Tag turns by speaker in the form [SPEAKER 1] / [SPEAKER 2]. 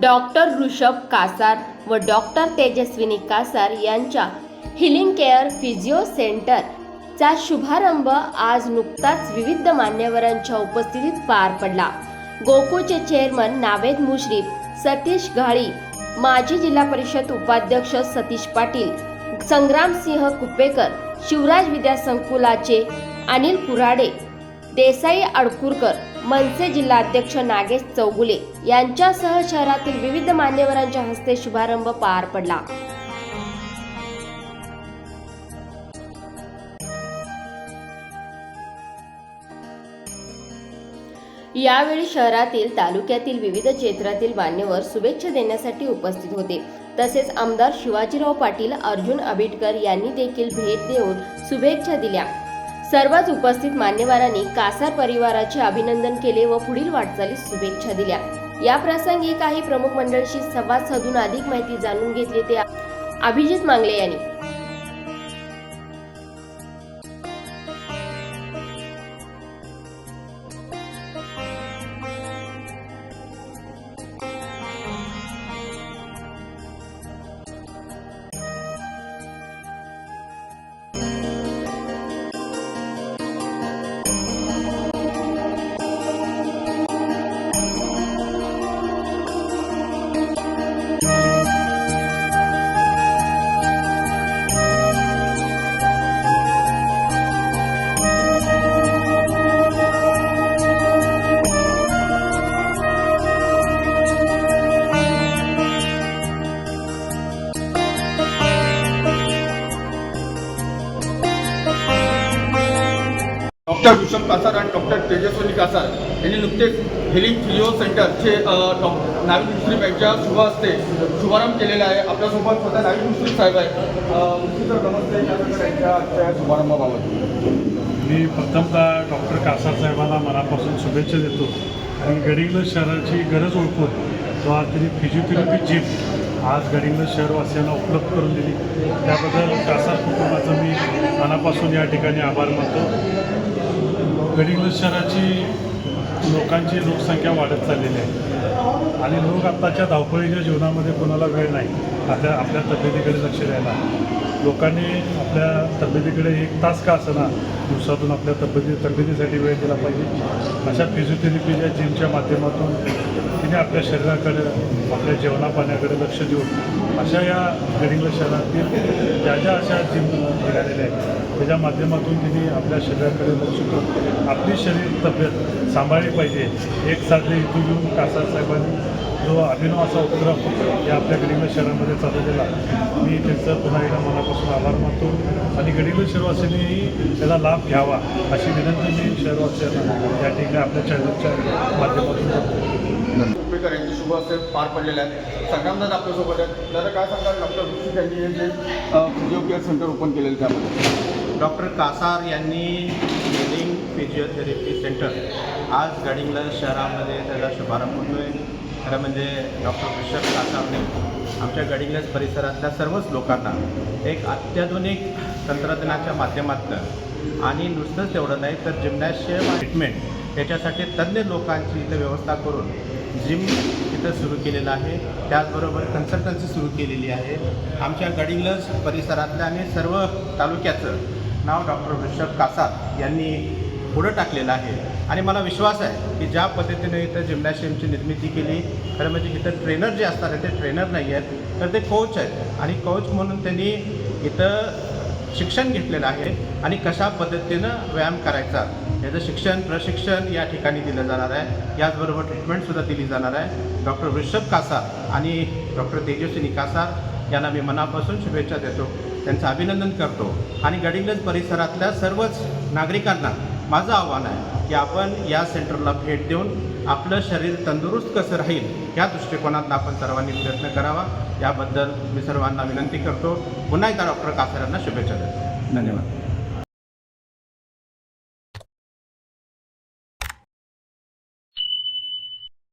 [SPEAKER 1] Doctor Rishabh Kasar व doctor Tejaswini Kasar यांच्या healing care physio सेंटरचा शुभारंभ आज नुकताच विविध मान्यवरांच्या उपस्थितीत पार पडला. गोकुळचे चेअरमन नावेद मुश्रीफ सतीश घाळी माजी जिल्हा परिषद उपाध्यक्ष सतीश पाटील संग्रामसिंह कुपेकर शिवराज विद्यासंकुलाचे अनिल कुराडे देसाई अडकुरकर मनसे जिल्हाध्यक्ष नागेश चौगुले यांच्यासह शहरातील विविध मान्यवरांच्या हस्ते शुभारंभ पार पडला. यावेळी शहरातील तालुक्यातील विविध क्षेत्रातील मान्यवर शुभेच्छा देण्यासाठी उपस्थित होते. तसेच आमदार शिवाजीराव पाटील अर्जुन आबिटकर यांनी देखील भेट देऊन शुभेच्छा दिल्या. सर्वच उपस्थित मान्यवरांनी कासार परिवाराचे अभिनंदन केले व पुढील वाटचालीस शुभेच्छा दिल्या. या प्रसंगी काही प्रमुख मंडळशी संवाद साधून अधिक माहिती जाणून घेतली ते अभिजित मांगले यांनी.
[SPEAKER 2] डॉक्टर भूषण कासार आणि डॉक्टर तेजस्वनी कासार यांनी नुकतेच हेलिंग फिजिओ सेंटरचे अ, डॉ- नाविद मुश्रीफ यांच्या शुभ हस्ते शुभारंभ केलेला आहे. आपल्यासोबत स्वतः नाविद मुश्रीफ साहेब आहे तर नमस्ते. त्यानंतर शुभारंभाबाबत.
[SPEAKER 3] मी प्रथमतः डॉक्टर कासार साहेबांना मनापासून शुभेच्छा देतो. आणि गडिंग्लज शहराची गरज ओळखून तो आज त्यांनी फिजिओथेरपी जिम आज गडिंग शहरवासियांना उपलब्ध करून दिली. त्याबद्दल कासार कुटुंबाचं मी मनापासून या ठिकाणी आभार मानतो. गडिंग्लज शहराची लोकांची लोकसंख्या वाढत चाललेली आहे. आणि लोक आत्ताच्या धावपळीच्या जीवनामध्ये कोणाला वेळ नाही. आता आपल्या तब्येतीकडे लक्ष द्यायला. लोकांनी आपल्या तब्येतीकडे एक तास का असना दिवसातून आपल्या तब्येती तब्येतीसाठी वेळ दिला पाहिजे. अशा फिजिओथेरपीच्या जिमच्या माध्यमातून तिने आपल्या शरीराकडे आपल्या जेवणापाण्याकडे लक्ष देऊन अशा या गडिंगला शहरातील ज्या ज्या अशा जिम मिळालेल्या आहेत त्याच्या माध्यमातून तिने आपल्या शरीराकडे लक्ष देऊन आपली शरीर तब्येत सांभाळली पाहिजे. एक साधले इथून घेऊन कासार साहेबांनी जो अभिनव असा उपक्रम या आपल्या गडिंग्लज शहरामध्ये चालवलेला मी त्यांचं पुन्हा एकदा मनापासून आभार मानतो. आणि गडिंग्लज शहरवासियांनीही त्याचा लाभ घ्यावा अशी विनंती मी शहरवासियांना या ठिकाणी आपल्या चॅनलच्या माध्यमातून करतो.
[SPEAKER 2] यांचे शुभ पार पडलेले आहेत. आपल्यासोबत आहेत. दादा काय सांगाल? डॉक्टर यांनी हे जे फिजिओ केअर सेंटर ओपन केलेलं त्यामध्ये?
[SPEAKER 4] डॉक्टर कासार यांनी हेलिंग फिजिओथेरपी सेंटर आज गडिंग्लज शहरामध्ये त्याचा शुभारंभ होतो आहे खरं म्हणजे डॉक्टर कृषक कासावने आमच्या गडिंग्लज परिसरातल्या सर्वच लोकांना एक अत्याधुनिक तंत्रज्ञानाच्या माध्यमातून आणि नुसतंच तेवढं नाही तर जिम्नॅशियम ट्रीटमेंट याच्यासाठी तज्ज्ञ लोकांची इथं व्यवस्था करून जिम इथं सुरू केलेलं आहे. त्याचबरोबर कन्सल्टन्सी सुरू केलेली आहे. आमच्या गडिंग्लज परिसरातल्या आणि सर्व तालुक्याचं नाव डॉक्टर ऋषभ कासात यांनी पुढं टाकलेलं आहे. आणि मला विश्वास आहे की ज्या पद्धतीने इथं जिम्नॅशियमची निर्मिती केली खरं म्हणजे इथं ट्रेनर जे असतात ते ट्रेनर नाही आहेत तर ते कोच आहेत. आणि कोच म्हणून त्यांनी इथं शिक्षण घेतलेलं आहे आणि कशा पद्धतीनं व्यायाम करायचा याचं शिक्षण प्रशिक्षण या ठिकाणी दिलं जाणार आहे. याचबरोबर ट्रीटमेंटसुद्धा दिली जाणार आहे. डॉक्टर ऋषभ कासार आणि डॉक्टर तेजस्विनी कासार यांना मी मनापासून शुभेच्छा देतो. त्यांचं अभिनंदन करतो. आणि गडिंग्लज परिसरातल्या सर्वच नागरिकांना माझं आव्हान आहे की आपण या सेंटरला भेट देऊन आपलं शरीर तंदुरुस्त कसं राहील या दृष्टिकोनातून आपण सर्वांनी प्रयत्न करावा. याबद्दल मी सर्वांना विनंती करतो. पुन्हा एकदा डॉक्टर कासारांना शुभेच्छा देतो. धन्यवाद.